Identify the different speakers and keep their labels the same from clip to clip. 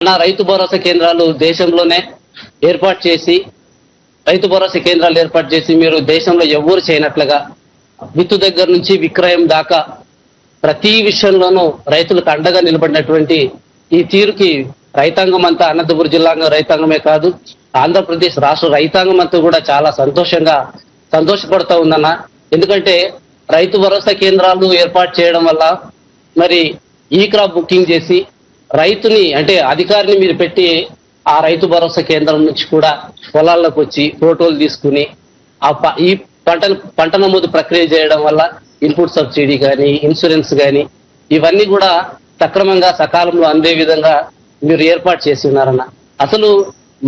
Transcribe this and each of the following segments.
Speaker 1: నా రైతు భరోసా కేంద్రాలు దేశంలోనే ఏర్పాటు చేసి రైతు భరోసా కేంద్రాలు ఏర్పాటు చేసి మీరు దేశంలో ఎవ్వరు చేయనట్లుగా విత్తు దగ్గర నుంచి విక్రయం దాకా ప్రతి విషయంలోనూ రైతులకు అండగా నిలబడినటువంటి ఈ తీరుకి రైతాంగం అంతా అనంతపురం జిల్లా రైతాంగమే కాదు ఆంధ్రప్రదేశ్ రాష్ట్ర రైతాంగం అంతా కూడా చాలా సంతోషంగా సంతోషపడుతూ ఉందన్న. ఎందుకంటే రైతు భరోసా కేంద్రాలు ఏర్పాటు చేయడం వల్ల మరి ఈ క్రాప్ బుకింగ్ చేసి రైతుని అంటే అధికారిని మీరు పెట్టి ఆ రైతు భరోసా కేంద్రం నుంచి కూడా పొలాల్లోకి వచ్చి ఫోటోలు తీసుకుని ఆ ఈ పంట పంట నమోదు ప్రక్రియ చేయడం వల్ల ఇన్పుట్ సబ్సిడీ కానీ ఇన్సూరెన్స్ కానీ ఇవన్నీ కూడా సక్రమంగా సకాలంలో అందే విధంగా మీరు ఏర్పాటు చేసి ఉన్నారన్న. అసలు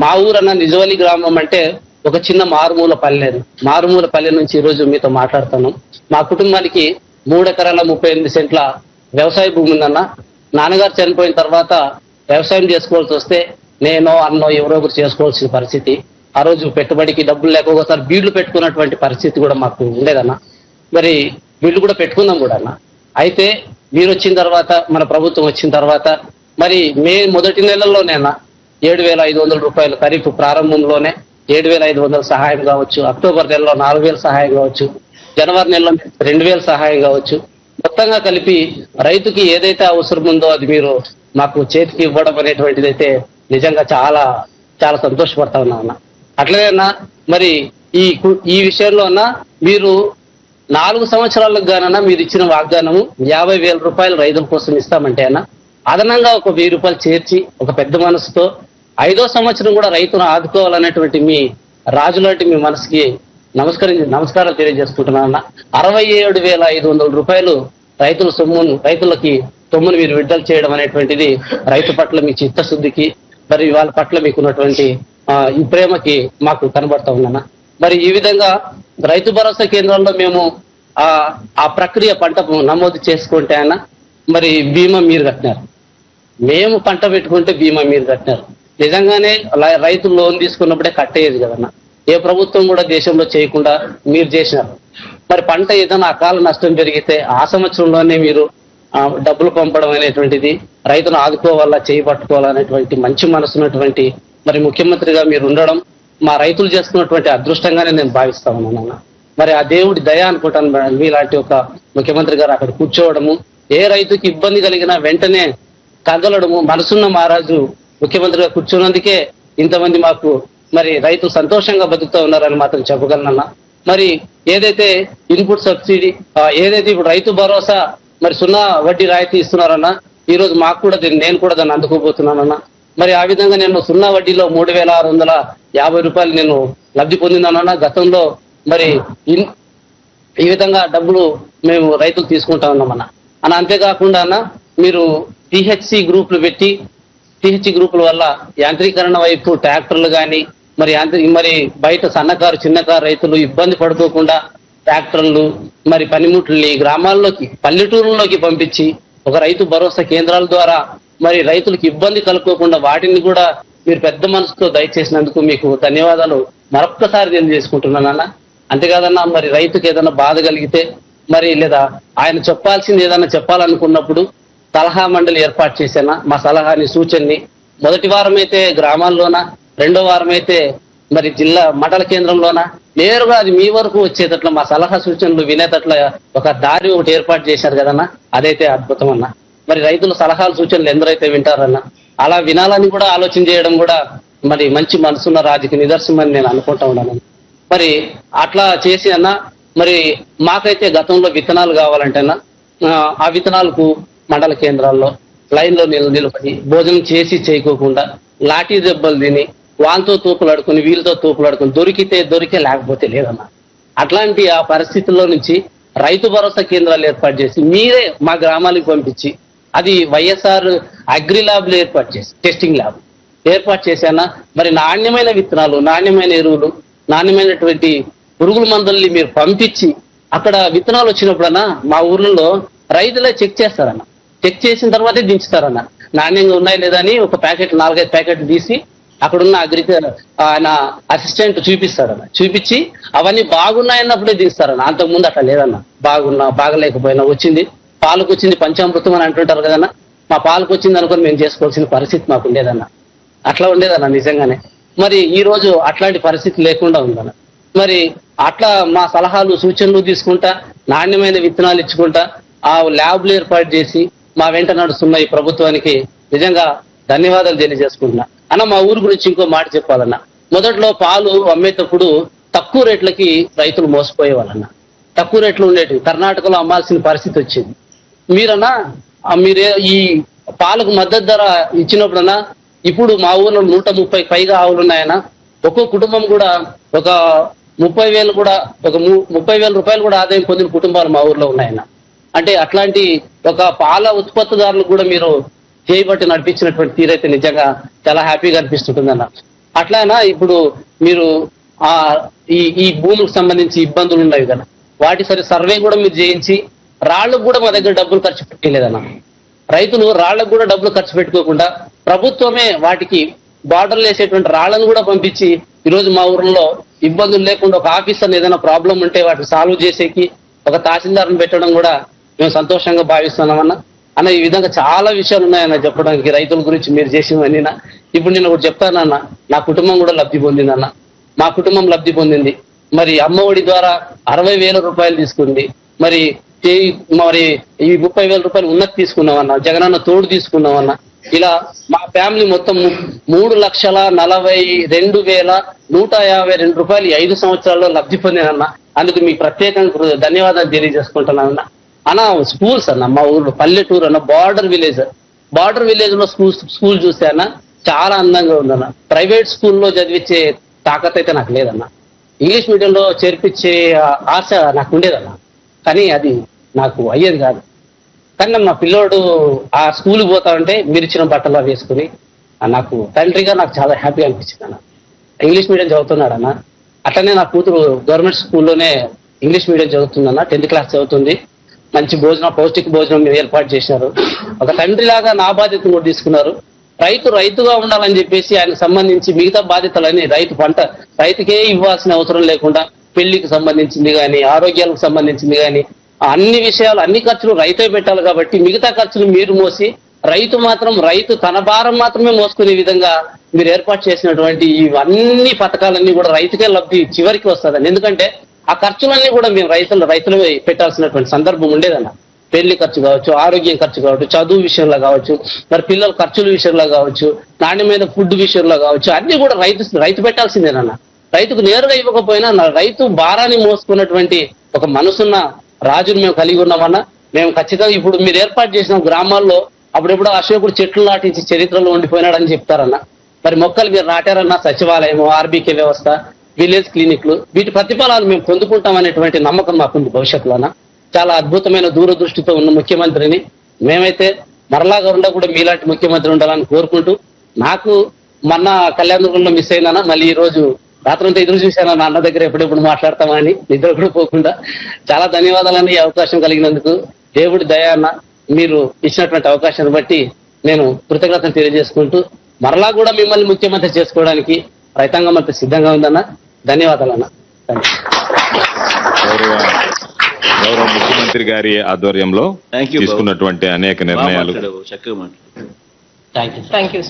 Speaker 1: మా ఊరన్న నిజవల్లి గ్రామం అంటే ఒక చిన్న మారుమూల పల్లె మారుమూల పల్లె నుంచి ఈరోజు మీతో మాట్లాడుతున్నాం. మా కుటుంబానికి మూడు ఎకరాల ముప్పై ఎనిమిది సెంట్ల వ్యవసాయ భూమి ఉందన్న. నాన్నగారు చనిపోయిన తర్వాత వ్యవసాయం చేసుకోవాల్సి వస్తే నేను అన్నో ఎవరో ఒకరు చేసుకోవాల్సిన పరిస్థితి. ఆ రోజు పెట్టుబడికి డబ్బులు లేక ఒకసారి బీళ్ళు పెట్టుకున్నటువంటి పరిస్థితి కూడా మాకు ఉండేదన్న. మరి బీళ్ళు కూడా పెట్టుకుందాం కూడా అన్న. అయితే మీరు వచ్చిన తర్వాత మన ప్రభుత్వం వచ్చిన తర్వాత మరి మే మొదటి నెలల్లోనేనా ఏడు వేల ఐదు వందల రూపాయలు ఖరీఫ్ ప్రారంభంలోనే ఏడు వేల ఐదు వందల సహాయం కావచ్చు అక్టోబర్ నెలలో నాలుగు వేల సహాయం కావచ్చు జనవరి నెలలో రెండు వేల సహాయం కావచ్చు మొత్తంగా కలిపి రైతుకి ఏదైతే అవసరం ఉందో అది మీరు మాకు చేతికి ఇవ్వడం అనేటువంటిది అయితే నిజంగా చాలా చాలా సంతోషపడతా ఉన్నా అన్న. అట్లనే అన్న మరి ఈ ఈ విషయంలో అన్న మీరు నాలుగు సంవత్సరాలకు గానన్నా మీరు ఇచ్చిన వాగ్దానము యాభై వేల రూపాయలు రైతుల కోసం ఇస్తామంటే అన్న అదనంగా ఒక వెయ్యి రూపాయలు చేర్చి ఒక పెద్ద మనసుతో ఐదో సంవత్సరం కూడా రైతును ఆదుకోవాలనేటువంటి మీ రాజులాంటి మీ మనసుకి నమస్కరి నమస్కారాలు తెలియజేసుకుంటున్నాను అన్న అరవై ఏడు వేల ఐదు వందల రూపాయలు రైతుల సొమ్మును రైతులకి సొమ్మును మీరు విడుదల చేయడం అనేటువంటిది రైతు పట్ల మీ చిత్తశుద్ధికి మరి వాళ్ళ పట్ల మీకున్నటువంటి ఈ ప్రేమకి మాకు కనబడతా ఉందన్న. మరి ఈ విధంగా రైతు భరోసా కేంద్రాల్లో మేము ఆ ఆ ప్రక్రియ పంట నమోదు చేసుకుంటే అన్న మరి బీమా మీరు కట్టినారు. మేము పంట పెట్టుకుంటే బీమా మీరు కట్టినారు. నిజంగానే రైతు లోన్ తీసుకున్నప్పుడే కట్టేది కదన్నా. ఏ ప్రభుత్వం కూడా దేశంలో చేయకుండా మీరు చేసినారు మరి పంట ఏదైనా అకాల నష్టం జరిగితే ఆ సంవత్సరంలోనే మీరు డబ్బులు పంపడం అనేటువంటిది రైతును ఆదుకోవాలా చేయి పట్టుకోవాలనేటువంటి మంచి మనసున్నటువంటి మరి ముఖ్యమంత్రిగా మీరు ఉండడం మా రైతులు చేసుకున్నటువంటి అదృష్టంగానే నేను భావిస్తా ఉన్నాను అన్న. మరి ఆ దేవుడి దయ అనుకుంటాను మేడం. మీలాంటి ఒక ముఖ్యమంత్రి గారు అక్కడ కూర్చోవడము ఏ రైతుకి ఇబ్బంది కలిగినా వెంటనే కదలడము మనసున్న మహారాజు ముఖ్యమంత్రిగా కూర్చున్నందుకే ఇంతమంది మాకు మరి రైతు సంతోషంగా బతుకుతూ ఉన్నారని మాత్రం చెప్పగలనన్నా. మరి ఏదైతే ఇన్పుట్ సబ్సిడీ ఏదైతే ఇప్పుడు రైతు భరోసా మరి సున్నా వడ్డీ రాయితీ ఇస్తున్నారన్నా ఈ రోజు మాకు కూడా దీన్ని నేను కూడా దాన్ని అందుకోబోతున్నానన్నా. మరి ఆ విధంగా నేను సున్నా వడ్డీలో మూడు వేల ఆరు వందల యాభై రూపాయలు నేను లబ్ధి పొందినానన్నా గతంలో మరి ఇన్ ఈ విధంగా డబ్బులు మేము రైతులు తీసుకుంటా ఉన్నామన్నా అని అంతేకాకుండా అన్న మీరు టిహెచ్సి గ్రూపులు పెట్టి టిహెచ్సి గ్రూపుల వల్ల యాంత్రీకరణ వైపు ట్రాక్టర్లు కానీ మరి అంత మరి బయట సన్నకారు చిన్నకారు రైతులు ఇబ్బంది పడుకోకుండా ట్రాక్టర్లు మరి పనిముట్లని గ్రామాల్లోకి పల్లెటూరుల్లోకి పంపించి ఒక రైతు భరోసా కేంద్రాల ద్వారా మరి రైతులకు ఇబ్బంది కలుపుకోకుండా వాటిని కూడా మీరు పెద్ద మనసుతో దయచేసినందుకు మీకు ధన్యవాదాలు. మరొక్కసారి తెలియజేసుకుంటున్నానన్న అంతేకాదన్నా మరి రైతుకి ఏదైనా బాధ కలిగితే మరి లేదా ఆయన చెప్పాల్సింది ఏదైనా చెప్పాలనుకున్నప్పుడు సలహా మండలి ఏర్పాటు చేశానా? మా సలహాని సూచనని మొదటి వారం అయితే గ్రామాల్లోన? రెండో వారం అయితే మరి జిల్లా మండల కేంద్రంలోన నేరుగా అది మీ వరకు వచ్చేటట్ల మా సలహా సూచనలు వినేటట్ల ఒక దారి ఒకటి ఏర్పాటు చేశారు కదన్నా? అదైతే అద్భుతం అన్న. మరి రైతుల సలహాలు సూచనలు ఎందరైతే వింటారన్న అలా వినాలని కూడా ఆలోచన చేయడం కూడా మరి మంచి మనసున్న రాజకీయ నిదర్శనం అని నేను అనుకుంటా ఉన్నాను. మరి అట్లా చేసి అన్న మరి మాకైతే గతంలో విత్తనాలు కావాలంటేనా ఆ, ఆ విత్తనాలకు మండల కేంద్రాల్లో లైన్లో నిల నిలబడి భోజనం చేసి చేయకోకుండా లాఠీ దెబ్బలు తిని వాళ్ళతో తూపులాడుకుని వీళ్ళతో తూపులాడుకుని దొరికితే దొరికే లేకపోతే లేదన్న అట్లాంటి ఆ పరిస్థితుల్లో నుంచి రైతు భరోసా కేంద్రాలు ఏర్పాటు చేసి మీరే మా గ్రామాలకు పంపించి అది వైఎస్ఆర్ అగ్రి ల్యాబ్లు ఏర్పాటు చేసి టెస్టింగ్ ల్యాబ్ ఏర్పాటు చేశానా? మరి నాణ్యమైన విత్తనాలు నాణ్యమైన ఎరువులు నాణ్యమైనటువంటి పురుగుల మందుల్ని మీరు పంపించి అక్కడ విత్తనాలు వచ్చినప్పుడన్నా మా ఊర్లలో రైతులే చెక్ చేస్తారన్న. చెక్ చేసిన తర్వాతే దించుతారన్న. నాణ్యంగా ఉన్నాయి లేదా అని ఒక ప్యాకెట్ నాలుగైదు ప్యాకెట్ తీసి అక్కడున్న అగ్రికల్ ఆయన అసిస్టెంట్ చూపిస్తాడన్న చూపించి అవన్నీ బాగున్నాయన్నప్పుడే అంతకు అంతకుముందు అట్లా లేదన్న. బాగున్నా బాగలేకపోయినా వచ్చింది. పాలకు వచ్చింది పంచామృతం అని అంటుంటారు కదన్న. మా పాలకు వచ్చింది అనుకుని మేము చేసుకోవాల్సిన పరిస్థితి మాకు ఉండేదన్న. అట్లా ఉండేదన్న నిజంగానే. మరి ఈ రోజు అట్లాంటి పరిస్థితి లేకుండా ఉందన్న. మరి అట్లా మా సలహాలు సూచనలు తీసుకుంటా నాణ్యమైన విత్తనాలు ఇచ్చుకుంటా ఆ ల్యాబ్లు ఏర్పాటు చేసి మా వెంట నడుస్తున్న ఈ ప్రభుత్వానికి నిజంగా ధన్యవాదాలు తెలియజేసుకుంటున్నా. అన్న మా ఊరు గురించి ఇంకో మాట చెప్పాలన్న. మొదట్లో పాలు అమ్మేటప్పుడు తక్కువ రేట్లకి రైతులు మోసపోయేవాళ్ళన్న. తక్కువ రేట్లు ఉండేటివి. కర్ణాటకలో అమ్మాల్సిన పరిస్థితి వచ్చింది. మీరన్నా మీరే ఈ పాలకు మద్దతు ధర ఇచ్చినప్పుడన్నా ఇప్పుడు మా ఊర్లో నూట ముప్పై పైగా ఆవులు ఉన్నాయన్న ఒక్కో కుటుంబం కూడా ఒక ముప్పై వేలు కూడా ఒక ము- ముప్పై వేల రూపాయలు కూడా ఆదాయం పొందిన కుటుంబాలు మా ఊర్లో ఉన్నాయన్న. అంటే అట్లాంటి ఒక పాల ఉత్పత్తిదారులు కూడా మీరు చేయబట్టి నడిపించినటువంటి తీరైతే నిజంగా చాలా హ్యాపీగా అనిపిస్తుంటుందన్న. అట్లానా ఇప్పుడు మీరు ఆ ఈ ఈ భూములకు సంబంధించి ఇబ్బందులు ఉన్నాయి కదా వాటి సరే సర్వే కూడా మీరు చేయించి రాళ్ళకు కూడా మా దగ్గర డబ్బులు ఖర్చు పెట్టలేదన్న. రైతులు రాళ్ళకు కూడా డబ్బులు ఖర్చు పెట్టుకోకుండా ప్రభుత్వమే వాటికి బార్డర్లు వేసేటువంటి రాళ్ళను కూడా పంపించి ఈరోజు మా ఊర్లో ఇబ్బందులు లేకుండా ఒక ఆఫీసర్ని ఏదైనా ప్రాబ్లం ఉంటే వాటిని సాల్వ్ చేసేకి ఒక తహసీల్దార్ని పెట్టడం కూడా మేము సంతోషంగా భావిస్తున్నామన్నా. అన్న ఈ విధంగా చాలా విషయాలు ఉన్నాయన్న చెప్పడానికి రైతుల గురించి మీరు చేసినవన్నీ ఇప్పుడు నేను ఒకటి చెప్తానన్న నా కుటుంబం కూడా లబ్ధి పొందిందన్న మా కుటుంబం లబ్ధి పొందింది. మరి అమ్మ ఒడి ద్వారా అరవై వేల రూపాయలు తీసుకుంది. మరి ఈ- మరి ఈ ముప్పై వేల రూపాయలు ఉన్నది తీసుకున్నామన్న జగనన్న తోడు తీసుకున్నామన్న. ఇలా మా ఫ్యామిలీ మొత్తం మూడు లక్షల నలభై రెండు వేల నూట యాభై రెండు రూపాయలు ఐదు సంవత్సరాల్లో లబ్ధి పొందినన్న అందుకు మీకు ప్రత్యేకంగా ధన్యవాదాలు తెలియజేసుకుంటున్నానన్నా. అన్న స్కూల్స్ అన్న మా ఊరు పల్లెటూరు అన్న బార్డర్ విలేజ్ బార్డర్ విలేజ్లో స్కూల్ స్కూల్ చూస్తే అన్న చాలా అందంగా ఉందన్న. ప్రైవేట్ స్కూల్లో చదివించే తాకత్ అయితే నాకు లేదన్న. ఇంగ్లీష్ మీడియంలో చేర్పించే ఆశ నాకు ఉండేదన్న. కానీ అది నాకు అయ్యేది కాదు. కానీ నా పిల్లోడు ఆ స్కూల్కి పోతా ఉంటే మీరు ఇచ్చిన బట్టలు వేసుకుని నాకు తండ్రిగా నాకు చాలా హ్యాపీగా అనిపించింది అన్న. ఇంగ్లీష్ మీడియం చదువుతున్నాడు అన్న అట్లనే నా కూతురు గవర్నమెంట్ స్కూల్లోనే ఇంగ్లీష్ మీడియం చదువుతుందన్న టెన్త్ క్లాస్ చదువుతుంది. మంచి భోజనం పౌష్టిక భోజనం మీరు ఏర్పాటు చేశారు. ఒక తండ్రిలాగా నా బాధ్యత కూడా తీసుకున్నారు. రైతు రైతుగా ఉండాలని చెప్పేసి ఆయనకు సంబంధించి మిగతా బాధ్యతలన్నీ రైతు పంట రైతుకే ఇవ్వాల్సిన అవసరం లేకుండా పెళ్ళికి సంబంధించింది కానీ ఆరోగ్యాలకు సంబంధించింది కానీ అన్ని విషయాలు అన్ని ఖర్చులు రైతే పెట్టాలి కాబట్టి మిగతా ఖర్చులు మీరు మోసి రైతు మాత్రం రైతు తన భారం మాత్రమే మోసుకునే విధంగా మీరు ఏర్పాటు చేసినటువంటి ఇవన్నీ పథకాలన్నీ కూడా రైతుకే లబ్ధి చివరికి వస్తుందండి. ఎందుకంటే ఆ ఖర్చులన్నీ కూడా మేము రైతులు రైతులు పెట్టాల్సినటువంటి సందర్భం ఉండేదన్న. పెళ్ళి ఖర్చు కావచ్చు ఆరోగ్యం ఖర్చు కావచ్చు చదువు విషయంలో కావచ్చు మరి పిల్లల ఖర్చుల విషయంలో కావచ్చు నాణ్యమైన ఫుడ్ విషయంలో కావచ్చు అన్ని కూడా రైతు రైతు పెట్టాల్సిందేనన్న. రైతుకు నేరుగా ఇవ్వకపోయినా రైతు భారాన్ని మోసుకున్నటువంటి ఒక మనసున్న రాజును మేము కలిగి ఉన్నామన్నా. మేము ఖచ్చితంగా ఇప్పుడు మీరు ఏర్పాటు చేసిన గ్రామాల్లో అప్పుడెప్పుడు అశోకుడు చెట్లు నాటించి చరిత్రలో ఉండిపోయినాడని చెప్తారన్న. మరి మొక్కలు మీరు నాటారన్న సచివాలయము ఆర్బీకే వ్యవస్థ విలేజ్ క్లినిక్లు వీటి ప్రతిఫలాలు మేము పొందుకుంటాం అనేటువంటి నమ్మకం మాకుంది భవిష్యత్తులోన. చాలా అద్భుతమైన దూరదృష్టితో ఉన్న ముఖ్యమంత్రిని మేమైతే మరలా గౌరవ కూడా మీలాంటి ముఖ్యమంత్రి ఉండాలని కోరుకుంటూ నాకు మొన్న కళ్యాణదుర్గంలో మిస్ అయినానా మళ్ళీ ఈ రోజు రాత్రంతా ఎదురు చూశాను నా అన్న దగ్గర ఎప్పుడెప్పుడు మాట్లాడతామని నిద్ర కూడా పోకుండా. చాలా ధన్యవాదాలని ఈ అవకాశం కలిగినందుకు. దేవుడి దయాన్న మీరు ఇచ్చినటువంటి అవకాశాన్ని బట్టి నేను కృతజ్ఞతను తెలియజేసుకుంటూ మరలా కూడా మిమ్మల్ని ముఖ్యమంత్రి చేసుకోవడానికి రైతాంగం అంత సిద్ధంగా ఉందన్న ధన్యవాదాలన్న. Thank you.
Speaker 2: గౌరవ గౌరవ ముఖ్యమంత్రి గారి ఆధ్వర్యంలో. తీసుకున్నటువంటి అనేక నిర్ణయాలు.
Speaker 3: మాట్లాడావు, చక్కగా మాట్లాడావు.
Speaker 1: Thank you